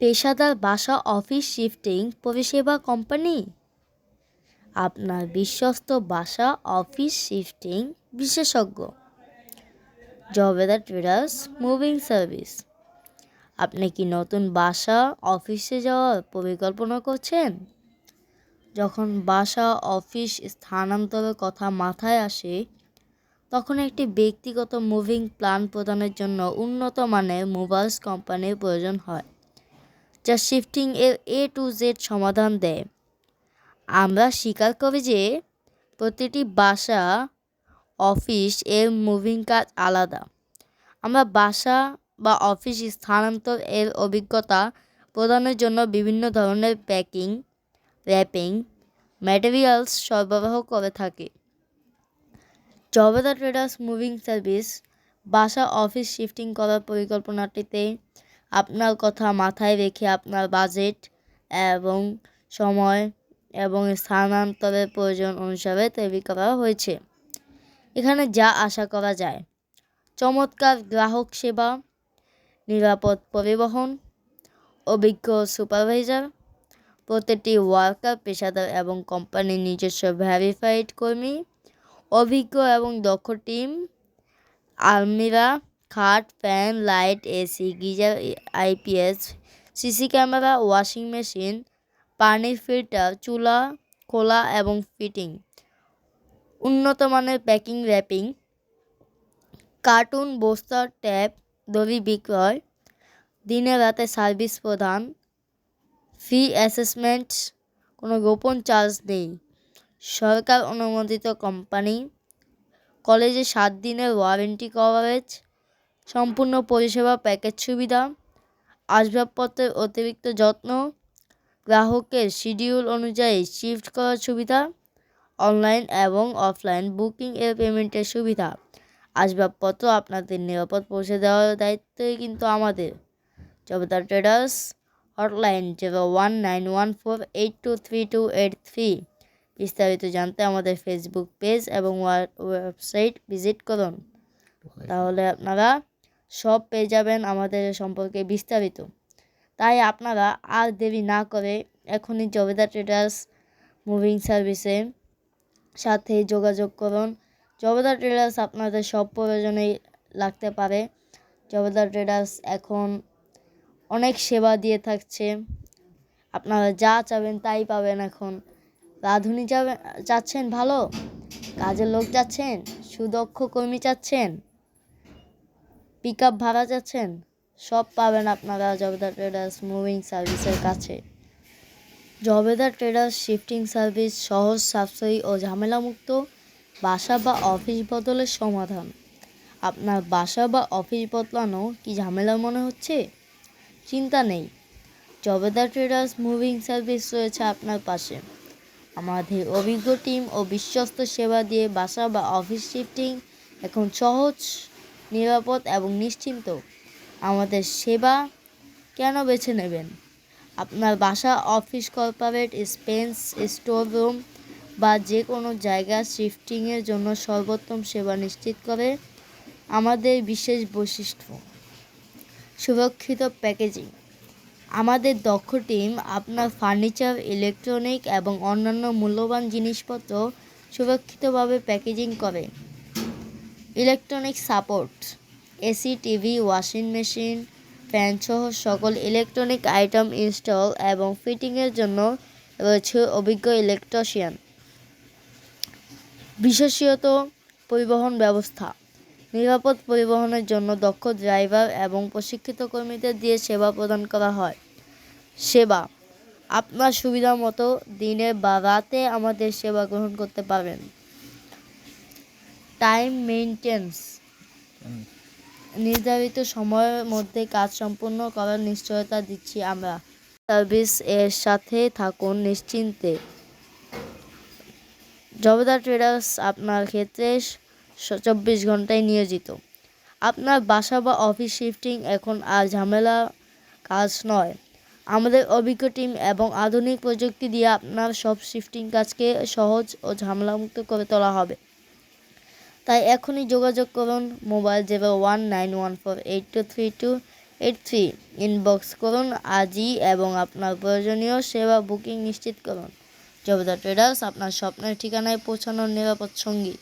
পেশাদার বাসা office shifting পরিষেবা কোম্পানি? আপনার বিশ্বস্ত বাসা অফিস শিফটিং বিশেষজ্ঞ। জবেদা ট্রেডার্স মুভিং সার্ভিস আপনি কি নতুন বাসা অফিসে যাওয়ার পরিকল্পনা করছেন? যখন বাসা অফিস স্থানান্তরের কথা মাথায় আসে, তখন একটি ব্যক্তিগত মুভিং প্ল্যান প্রদানের জন্য উন্নত মানের মোবাইলস কোম্পানির প্রয়োজন হয়। যা শিফটিং এর এ টু জেড সমাধান দেয়। আমরা স্বীকার করি যে প্রতিটি বাসা অফিস এর মুভিং কাজ আলাদা। আমরা বাসা বা অফিস স্থানান্তর এর অভিজ্ঞতা প্রদানের জন্য বিভিন্ন ধরনের প্যাকিং র্যাপিং ম্যাটেরিয়ালস সরবরাহ করে থাকি। জবেদা ট্রেডার্স মুভিং সার্ভিস বাসা অফিস শিফটিং করার পরিকল্পনাটিতে আপনার কথা মাথায় রেখে আপনার বাজেট এবং সময় এবং স্থানান্তরের প্রয়োজন অনুসারে তৈরি করা হয়েছে। এখানে যা আশা করা যায়, চমৎকার গ্রাহক সেবা, নিরাপদ পরিবহন, অভিজ্ঞ সুপারভাইজার, প্রতিটি ওয়ার্কার, পেশাদার এবং কোম্পানির নিজস্ব ভ্যারিফাইড কর্মী, অভিজ্ঞ এবং দক্ষ টিম আলমিরা খাট fan, light, AC, geyser IPS CC camera, washing machine পানির ফিল্টার, চুলা, খোলা এবং ফিটিং। উন্নত মানের প্যাকিং, র্যাপিং, কার্টুন বস্তা ট্যাপ দড়ি বিক্রয়, দিনে রাতে সার্ভিস প্রদান, ফি অ্যাসেসমেন্ট, কোনো গোপন চার্জ নেই। সরকার অনুমোদিত কোম্পানি, কলেজে সাত দিনের ওয়ারেন্টি কভারেজ সম্পূর্ণ পরিষেবা প্যাকেজ সুবিধা, আসবাবপত্রের অতিরিক্ত যত্ন, গ্রাহকের শিডিউল অনুযায়ী শিফট করার সুবিধা, অনলাইন এবং অফলাইন বুকিং এর পেমেন্টের সুবিধা। আসবাবপত্র আপনাদের নিরাপদ পৌঁছে দেওয়ার দায়িত্বই কিন্তু আমাদের। Jobdar traders hotline zero one nine one four eight two three two eight three. বিস্তারিত জানতে আমাদের ফেসবুক পেজ এবং ওয়েবসাইট ভিজিট করুন। তাহলে আপনারা সব পেয়ে যাবেন আমাদের সম্পর্কে বিস্তারিত। তাই আপনারা আর দেরি না করে এখনই জবেদা ট্রেডার্স মুভিং সার্ভিসে সাথে যোগাযোগ করুন। জবেদা ট্রেডার্স আপনাদের সব প্রয়োজনেই লাগতে পারে। জবেদা ট্রেডার্স এখন অনেক সেবা দিয়ে থাকছে। আপনারা যা চাবেন তাই পাবেন এখন। রাঁধুনি যাবেন চাচ্ছেন ভালো? কাজের লোক যাচ্ছেন? সুদক্ষ কর্মী চাচ্ছেন পিক আপ ভাড়া যাচ্ছেন? সব পাবেন আপনারা জবেদার ট্রেডার্স মুভিং সার্ভিসের কাছে। জবেদার ট্রেডার্স শিফটিং সার্ভিস সহজ, সাশ্রয়ী ও ঝামেলামুক্ত বাসা বা অফিস বদলের সমাধান। আপনার বাসা বা অফিস বদলানো কি ঝামেলা মনে হচ্ছে? চিন্তা নেই। জবেদার ট্রেডার্স মুভিং সার্ভিস রয়েছে আপনার পাশে। আমাদের অভিজ্ঞ টিম ও বিশ্বস্ত সেবা দিয়ে বাসা বা অফিস শিফটিং এখন সহজ নিরাপদ এবং নিশ্চিন্ত। আমাদের সেবা কেন বেছে নেবেন? আপনার বাসা, office, corporate, space, store room বা যে কোনো জায়গা শিফটিংয়ের জন্য সর্বোত্তম সেবা নিশ্চিত করে আমাদের বিশেষ বৈশিষ্ট্য। সুরক্ষিত প্যাকেজিং। আমাদের দক্ষ টিম, আপনার ফার্নিচার, ইলেকট্রনিক এবং অন্যান্য মূল্যবান জিনিসপত্র সুরক্ষিতভাবে প্যাকেজিং করে। Electronic support, AC, TV, washing machine, fan সহ সকল ইলেকট্রনিক আইটেম ইনস্টল এবং ফিটিংয়ের জন্য রয়েছে অভিজ্ঞ ইলেকট্রিশিয়ান। বিশেষত পরিবহন ব্যবস্থা, নিরাপদ পরিবহনের জন্য দক্ষ ড্রাইভার এবং প্রশিক্ষিত কর্মীদের দিয়ে সেবা প্রদান করা হয়। সেবা, আপনার সুবিধা মতো দিনে বা রাতে আমাদের সেবা গ্রহণ করতে পারবেন। টাইম মেনটেন্স নির্ধারিত সময়ের মধ্যে কাজ সম্পূর্ণ করার নিশ্চয়তা দিচ্ছি আমরা। সার্ভিস এর সাথে থাকুন নিশ্চিন্তে। জবেদা ট্রেডার্স, আপনার ক্ষেত্রে চব্বিশ ঘন্টায় নিয়োজিত। আপনার বাসা বা অফিস শিফটিং এখন আর ঝামেলা কাজ নয়। আমাদের অভিজ্ঞ টিম এবং আধুনিক প্রযুক্তি দিয়ে আপনার সব শিফটিং কাজকে সহজ ও ঝামেলামুক্ত করে তোলা হবে। তাই এখনই যোগাযোগ করুন mobile zero one nine one four eight two three two eight three. Inbox করুন আজই এবং আপনার প্রয়োজনীয় সেবা বুকিং নিশ্চিত করুন। জবদা ট্রেডার্স, আপনার স্বপ্নের ঠিকানায় পৌঁছানোর নিরাপদ সঙ্গী।